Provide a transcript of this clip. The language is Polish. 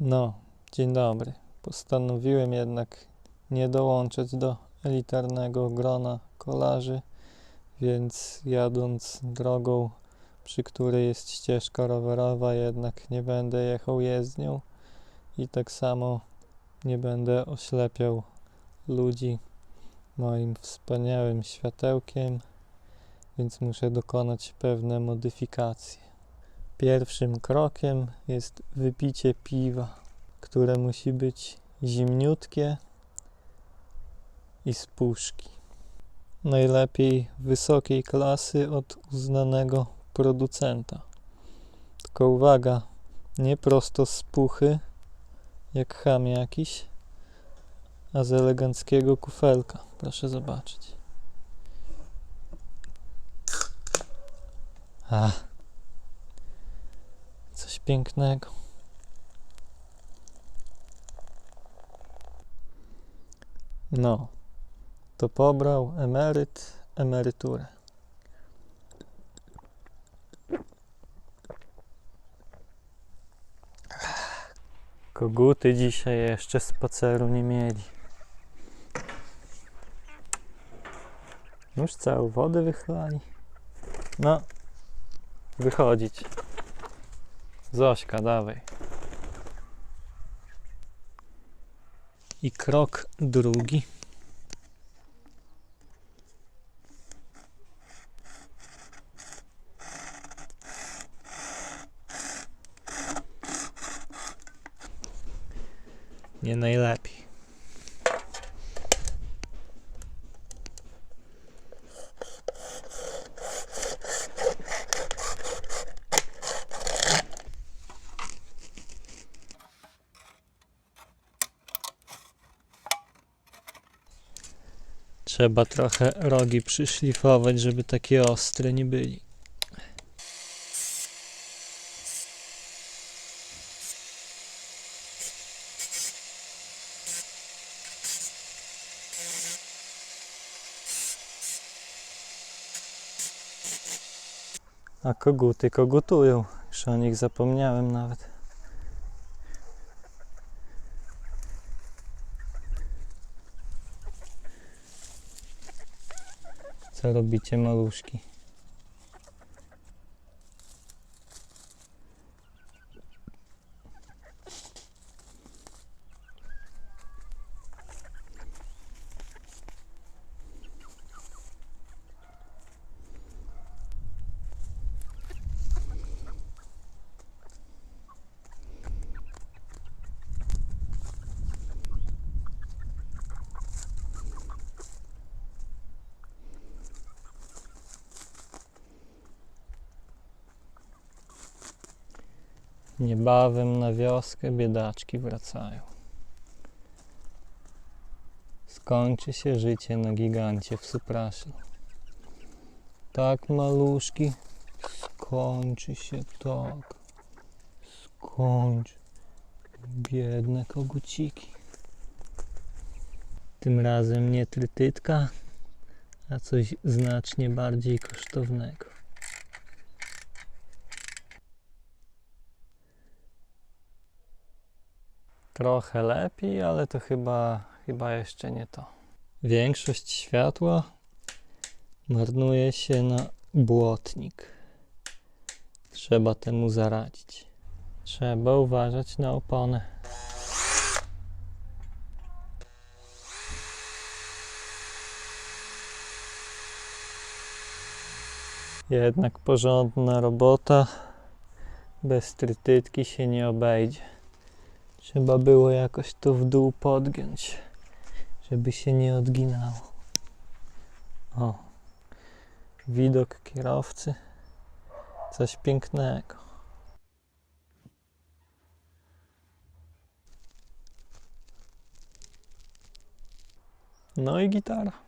No, dzień dobry. Postanowiłem jednak nie dołączyć do elitarnego grona kolarzy, więc jadąc drogą, przy której jest ścieżka rowerowa, jednak nie będę jechał jezdnią i tak samo nie będę oślepiał ludzi moim wspaniałym światełkiem, więc muszę dokonać pewne modyfikacje. Pierwszym krokiem jest wypicie piwa, które musi być zimniutkie i z puszki. Najlepiej wysokiej klasy od uznanego producenta. Tylko uwaga, nie prosto z puchy, jak ham jakiś, a z eleganckiego kufelka. Proszę zobaczyć. Ach. Pięknego. No, to pobrał emeryt emeryturę. Koguty dzisiaj jeszcze spaceru nie mieli. Już całą wodę wychlali. No, wychodzić. Zośka, dawaj. I krok drugi. Nie najlepiej. Trzeba trochę rogi przyszlifować, żeby takie ostre nie byli. A koguty kogutują. Już o nich zapomniałem nawet. sa robíte malúšky. Niebawem na wioskę biedaczki wracają. Skończy się życie na gigancie w Supraślu. Tak, maluszki, skończy się tak. Skończy. Biedne koguciki. Tym razem nie trytytka, a coś znacznie bardziej kosztownego. Trochę lepiej, ale to chyba, chyba jeszcze nie to. Większość światła marnuje się na błotnik. Trzeba temu zaradzić. Trzeba uważać na oponę. Jednak porządna robota. Bez trytytki się nie obejdzie. Trzeba było jakoś to w dół podgiąć, żeby się nie odginało. O, widok kierowcy. Coś pięknego. No i gitara.